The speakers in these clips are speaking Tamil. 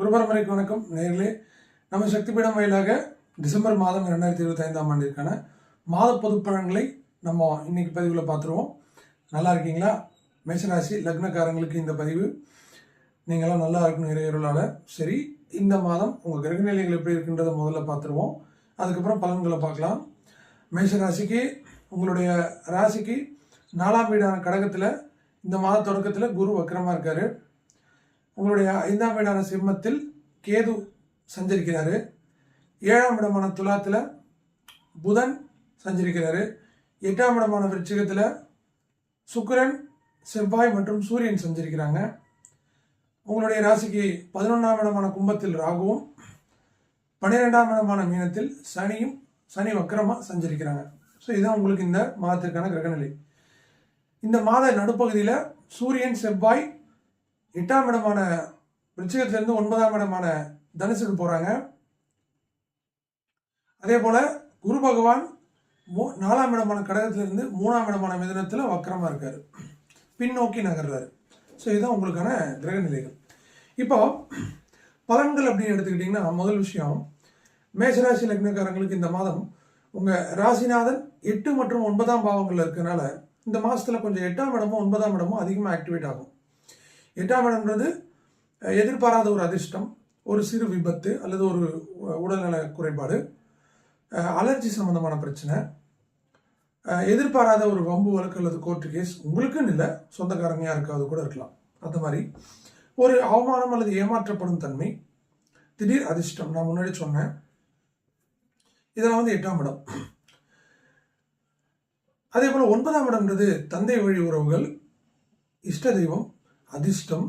குருபரம்பரைக்கு வணக்கம். நேர்களே நம்ம சக்தி பீடம் வாயிலாக டிசம்பர் மாதம் ரெண்டாயிரத்தி இருபத்தி ஐந்தாம் ஆண்டிற்கான மாத பொதுப்பழங்களை நம்ம இன்னைக்கு பதிவில் பார்த்துருவோம். நல்லா இருக்கீங்களா? மேஷராசி லக்னக்காரங்களுக்கு இந்த பதிவு. நீங்களாம் நல்லா இருக்கணும் இறையொருளால். சரி இந்த மாதம் உங்கள் கிரகநிலைகள் எப்படி இருக்குன்றதை முதல்ல பார்த்துருவோம். அதுக்கப்புறம் பலன்களை பார்க்கலாம். மேஷராசிக்கு உங்களுடைய ராசிக்கு நாலாம் வீடான கடகத்தில் இந்த மாத தொடக்கத்தில் குரு வக்கரமாக இருக்காரு. உங்களுடைய ஐந்தாம் வீடான சிம்மத்தில் கேது சஞ்சரிக்கிறாரு. ஏழாம் இடமான துலாத்தில் புதன் சஞ்சரிக்கிறாரு. எட்டாம் இடமான விருச்சிகத்தில் சுக்கரன் செவ்வாய் மற்றும் சூரியன் சஞ்சரிக்கிறாங்க. உங்களுடைய ராசிக்கு பதினொன்றாம் இடமான கும்பத்தில் ராகுவும் பன்னிரெண்டாம் இடமான மீனத்தில் சனியும் சனி வக்கரமாக சஞ்சரிக்கிறாங்க. ஸோ இதுதான் உங்களுக்கு இந்த மாதத்திற்கான கிரகநிலை. இந்த மாத நடுப்பகுதியில் சூரியன் செவ்வாய் எட்டாம் இடமான விருச்சிகத்திலிருந்து ஒன்பதாம் இடமான தனுசுக்கு போகிறாங்க அதே போல் குரு பகவான் மூ நாலாம் இடமான கடகத்திலிருந்து மூணாம் இடமான மிதனத்தில் வக்கரமாக இருக்கார். பின்னோக்கி நகர்றாரு. ஸோ இதுதான் உங்களுக்கான கிரக நிலைகள். இப்போ பலன்கள் அப்படின்னு எடுத்துக்கிட்டிங்கன்னா முதல் விஷயம் மேஷராசி லக்னக்காரங்களுக்கு இந்த மாதம் உங்கள் ராசிநாதன் எட்டு மற்றும் ஒன்பதாம் பாவங்களில் இருக்கனால இந்த மாதத்தில் கொஞ்சம் எட்டாம் இடமும் ஒன்பதாம் இடமும் அதிகமாக ஆக்டிவேட் ஆகும். எட்டாம் இடம்ன்றது எதிர்பாராத ஒரு அதிர்ஷ்டம் ஒரு சிறு விபத்து அல்லது ஒரு உடல்நல குறைபாடு அலர்ஜி சம்மந்தமான பிரச்சனை எதிர்பாராத ஒரு வம்பு வழக்கு அல்லது கோர்ட்டு கேஸ் உங்களுக்குன்னு இல்லை சொந்தக்காரங்க யாருக்காவது கூட இருக்கலாம். அந்த மாதிரி ஒரு அவமானம் அல்லது ஏமாற்றப்படும் தன்மை திடீர் அதிர்ஷ்டம். நான் முன்னாடி சொன்னேன். இதெல்லாம் வந்து எட்டாம் இடம். அதே போல் ஒன்பதாம் இடம்ன்றது தந்தை வழி உறவுகள் இஷ்ட தெய்வம் அதிர்ஷ்டம்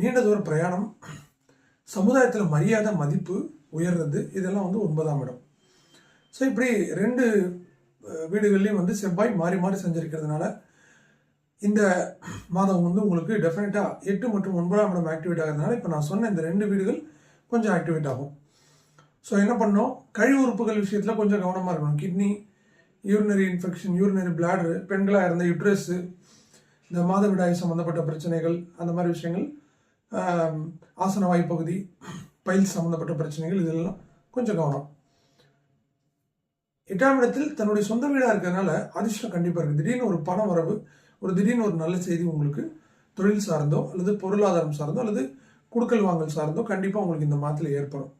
நீண்ட தூர பிரயாணம் சமுதாயத்தில் மரியாதை மதிப்பு உயர்றது இதெல்லாம் வந்து ஒன்பதாம் இடம். ஸோ இப்படி ரெண்டு வீடுகள்லேயும் வீடுகள்லையும் வந்து செவ்வாய் மாறி மாறி செஞ்சுருக்கிறதுனால இந்த மாதம் வந்து உங்களுக்கு டெஃபினட்டாக எட்டு மற்றும் ஒன்பதாம் இடம் ஆக்டிவேட் ஆகிறதுனால இப்போ நான் சொன்ன இந்த ரெண்டு வீடுகள் கொஞ்சம் ஆக்டிவேட் ஆகும். ஸோ என்ன பண்ணோம் கழிவு உறுப்புகள் விஷயத்தில் கொஞ்சம் கவனமாக இருக்கணும். Kidney urinary infection urinary bladder பெண்களாக இருந்த யுட்ரஸு இந்த மாதவிடாய் சம்மந்தப்பட்ட பிரச்சனைகள் அந்த மாதிரி விஷயங்கள் ஆசன வாய்ப்பகுதி பயில் சம்மந்தப்பட்ட பிரச்சனைகள் இதெல்லாம் கொஞ்சம் கவனம். எட்டாம் இடத்தில் தன்னுடைய சொந்த வீடாக இருக்கிறதுனால அதிர்ஷ்டம் கண்டிப்பாக இருக்குது திடீர்னு ஒரு பண வரவு ஒரு திடீர்னு ஒரு நல்ல செய்தி உங்களுக்கு தொழில் சார்ந்தோ அல்லது பொருளாதாரம் சார்ந்தோ அல்லது குடுக்கல் வாங்கல் சார்ந்தோ கண்டிப்பாக உங்களுக்கு இந்த மாதத்தில் ஏற்படும்.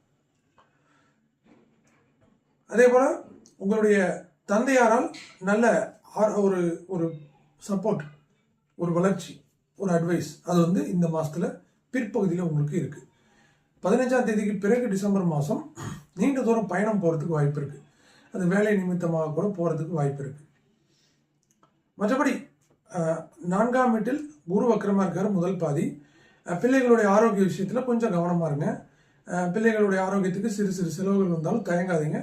அதே போல் உங்களுடைய தந்தையாரால் நல்ல ஆர் ஒரு ஒரு சப்போர்ட் ஒரு வளர்ச்சி ஒரு அட்வைஸ் அது வந்து இந்த மாதத்தில் பிற்பகுதியில் உங்களுக்கு இருக்குது பதினஞ்சாம் தேதிக்கு பிறகு டிசம்பர் மாதம் நீண்ட தூரம் பயணம் போகிறதுக்கு வாய்ப்பு இருக்குது அது வேலை நிமித்தமாக கூட போகிறதுக்கு வாய்ப்பு இருக்குது மற்றபடி நான்காம் வீட்டில் குரு வக்கரமாக இருக்கார் முதல் பாதி. பிள்ளைகளுடைய ஆரோக்கிய விஷயத்தில் கொஞ்சம் கவனமாக இருங்க. பிள்ளைகளுடைய ஆரோக்கியத்துக்கு சிறு சிறு செலவுகள் வந்தாலும் தயங்காதீங்க.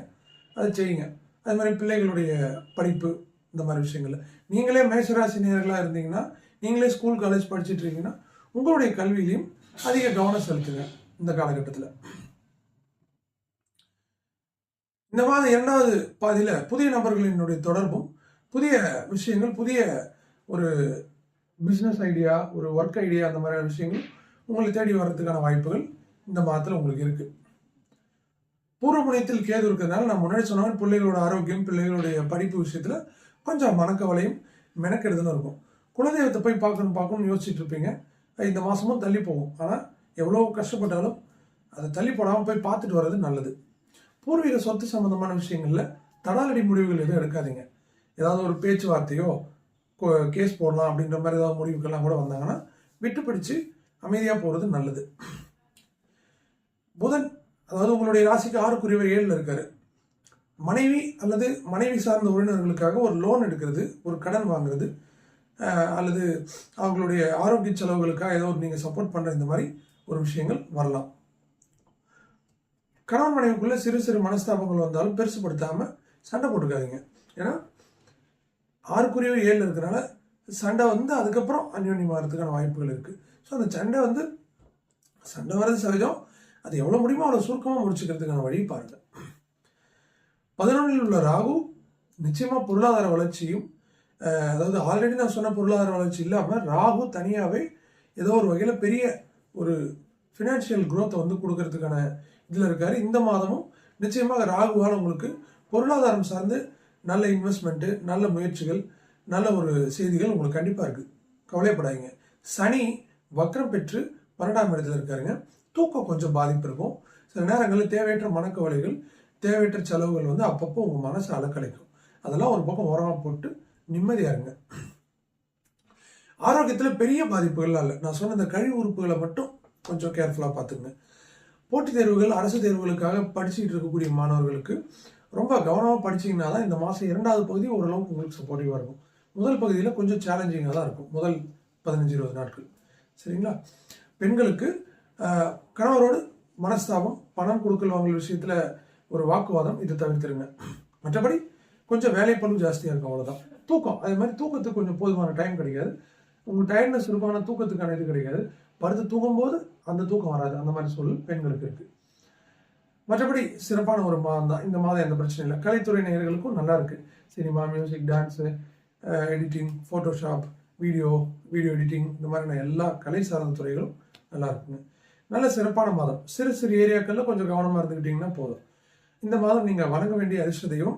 அதை செய்யுங்க. அது மாதிரி பிள்ளைகளுடைய படிப்பு இந்த மாதிரி விஷயங்கள் நீங்களே மேஷராசி நேர்களாக இருந்தீங்கன்னா நீங்களே ஸ்கூல் காலேஜ் படிச்சுட்டு இருக்கீங்கன்னா உங்களுடைய கல்வியிலையும் அதிக கவனம் செலுத்துங்க இந்த காலகட்டத்தில். இந்த மாதம் இரண்டாவது பாதியில் புதிய நபர்களினுடைய தொடர்பும் புதிய விஷயங்கள் புதிய ஒரு பிஸ்னஸ் ஐடியா ஒரு ஒர்க் ஐடியா அந்த மாதிரியான விஷயங்கள் உங்களை தேடி வர்றதுக்கான வாய்ப்புகள் இந்த மாதத்தில் உங்களுக்கு இருக்குது பூர்வ கேது இருக்கிறதுனால நான் முன்னாடி சொன்ன பிள்ளைகளோட ஆரோக்கியம் பிள்ளைகளுடைய படிப்பு விஷயத்தில் கொஞ்சம் மனக்கவலையும் மெனக்கெடுதுன்னு இருக்கும். குலதெய்வத்தை போய் பார்க்கணும் பார்க்கணும்னு யோசிச்சுட்டு இருப்பீங்க. இந்த மாதமும் தள்ளி போகும். ஆனால் எவ்வளோ கஷ்டப்பட்டாலும் அதை தள்ளி போடாமல் போய் பார்த்துட்டு வர்றது நல்லது. பூர்வீக சொத்து சம்மந்தமான விஷயங்களில் தடாலடி முடிவுகள் எதுவும் எடுக்காதீங்க. ஏதாவது ஒரு பேச்சுவார்த்தையோ கேஸ் போடலாம் அப்படின்ற மாதிரி ஏதாவது முடிவுக்கெல்லாம் கூட வந்தாங்கன்னா விட்டு பிடிச்சு அமைதியாக போகிறது நல்லது. புதன் அதாவது உங்களுடைய ராசிக்கு ஆறுக்குரியவர் ஏழில் இருக்காரு. மனைவி அல்லது மனைவி சார்ந்த உறவினர்களுக்காக ஒரு லோன் எடுக்கிறது ஒரு கடன் வாங்குறது அல்லது அவங்களுடைய ஆரோக்கிய செலவுகளுக்காக ஏதோ ஒரு நீங்கள் சப்போர்ட் பண்ணுற இந்த மாதிரி ஒரு விஷயங்கள் வரலாம். கணவன் மனைவிக்குள்ளே சிறு சிறு மனஸ்தாபங்கள் வந்தாலும் பெருசுப்படுத்தாமல் சண்டை போட்டுக்காதீங்க. ஏன்னா ஆறுக்குரியவர் ஏழில் இருக்கிறனால சண்டை வந்து அதுக்கப்புறம் அந்யோன்யம் மாறதுக்கான வாய்ப்புகள் இருக்குது ஸோ அந்த சண்டை வந்து சண்டை வர்றது சகஜம். அது எவ்வளோ முடியுமோ அவ்வளோ சுருக்கமாக முடிச்சுக்கிறதுக்கான வழி பாருங்கள் பதினொன்றில் உள்ள ராகு நிச்சயமாக பொருளாதார வளர்ச்சியும் அதாவது ஆல்ரெடி நான் சொன்ன பொருளாதார வளர்ச்சி இல்லாமல் ராகு தனியாகவே ஏதோ ஒரு வகையில் பெரிய ஒரு ஃபினான்ஷியல் க்ரோத்தை வந்து கொடுக்கறதுக்கான இதில் இருக்கார். இந்த மாதமும் நிச்சயமாக ராகுவால் உங்களுக்கு பொருளாதாரம் சார்ந்து நல்ல இன்வெஸ்ட்மெண்ட்டு நல்ல முயற்சிகள் நல்ல ஒரு செய்திகள் உங்களுக்கு கண்டிப்பாக இருக்குது கவலைப்படாதீங்க சனி வக்ரம் பெற்று பன்னெண்டாம் இடத்துல இருக்காருங்க. தூக்கம் கொஞ்சம் பாதிப்பு இருக்கும். சில நேரங்களில் தேவையற்ற மனக்கவலைகள் தேவையற்ற செலவுகள் வந்து அப்பப்போ உங்கள் மனசு அலக்கழிக்கும். அதெல்லாம் ஒரு பக்கம் ஓரமாக போட்டு நிம்மதியா இருங்க. ஆரோக்கியத்தில் பெரிய பாதிப்புகள்லாம் இல்லை நான் சொன்ன இந்த கழிவு உறுப்புகளை மட்டும் கொஞ்சம் கேர்ஃபுல்லாக பார்த்துங்க போட்டித் தேர்வுகள் அரசு தேர்வுகளுக்காக படிச்சுக்கிட்டு இருக்கக்கூடிய மாணவர்களுக்கு ரொம்ப கவனமாக படிச்சீங்கன்னா தான் இந்த மாதம் இரண்டாவது பகுதி ஓரளவுக்கு உங்களுக்கு சப்போர்ட்டிவாக இருக்கும். முதல் பகுதியில் கொஞ்சம் சேலஞ்சிங்காக தான் இருக்கும். முதல் பதினஞ்சு இருபது நாட்கள். சரிங்களா? பெண்களுக்கு கணவரோடு மனஸ்தாபம் பணம் கொடுக்கல் வாங்கல் விஷயத்தில் ஒரு வாக்குவாதம் இதை தவிர்த்துருங்க. மற்றபடி கொஞ்சம் வேலைப்பளு ஜாஸ்தியாக இருக்கும் அவ்வளோதான் தூக்கம். அதே மாதிரி தூக்கத்துக்கு கொஞ்சம் போதுமான டைம் கிடைக்காது. உங்கள் டயர்ட்னஸ் இருக்குமான தூக்கத்துக்கான இது கிடைக்காது. படுத்து தூங்கும்போது அந்த தூக்கம் வராது. அந்த மாதிரி சூழல் பெண்களுக்கு இருக்குது மற்றபடி சிறப்பான ஒரு மாதம் தான். இந்த மாதம் எந்த பிரச்சனையும் இல்லை. கலைத்துறை நேயர்களுக்கும் நல்லா இருக்குது cinema music dance editing Photoshop video video editing இந்த மாதிரியான எல்லா கலை சார்ந்த துறைகளும் நல்லா இருக்குங்க. நல்ல சிறப்பான மாதம். சிறு சிறு ஏரியாக்களில் கொஞ்சம் கவனமாக இருந்துக்கிட்டிங்கன்னா போதும். இந்த மாதம் நீங்கள் வழங்க வேண்டிய அதிர்ஷ்டத்தையும்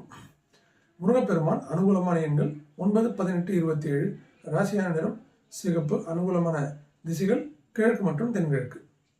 முருகப்பெருமான் அனுகூலமான எண்கள் ஒன்பது பதினெட்டு இருபத்தி ஏழு. ராசியான நிறம் சிகப்பு அனுகூலமான திசைகள் கிழக்கு மற்றும் தென்கிழக்கு.